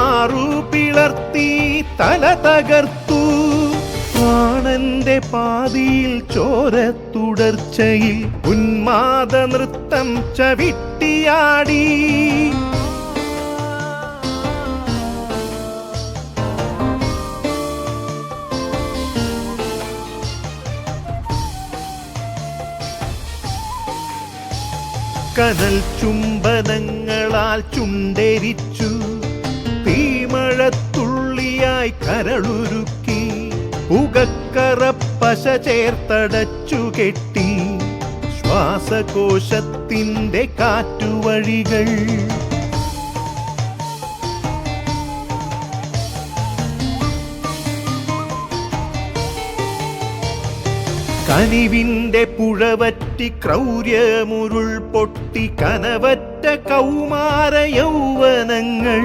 മാറു പിളർത്തി തല തകർത്തു. ആണന്റെ പാതിയിൽ ചോര തുടർച്ചയിൽ ഉന്മാദ നൃത്തം ചവിട്ടിയാടി. കനൽ ചുംബനങ്ങളാൽ ചുണ്ടരിച്ചു. തീമഴത്തുള്ളിയായി കരളുരുക്കി പുകക്കറപ്പശ ചേർത്തടച്ചു കെട്ടി ശ്വാസകോശത്തിന്റെ കാറ്റുവഴികൾ. കനിവിന്റെ പുഴവറ്റി ക്രൗര്യമുരുൾ പൊട്ടി കനവറ്റ കൗമാര യൗവനങ്ങൾ.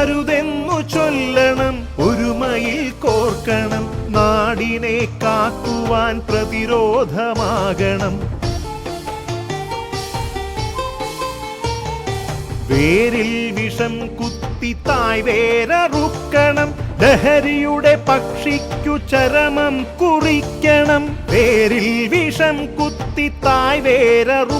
അരുതെന്നു ചൊല്ലണം ഒരുമയിൽ കോർക്കണം നാടിനെ കാക്കുവാൻ പ്രതിരോധമാകണം. വേരിൽ വിഷം കുത്തി തായ് വേരറുക്കണം ലഹരിയുടെ പക്ഷിക്കു ചരമം കുറിക്കണം. വേരിൽ വിഷം കുത്തി തായ് വേരറുക്കണം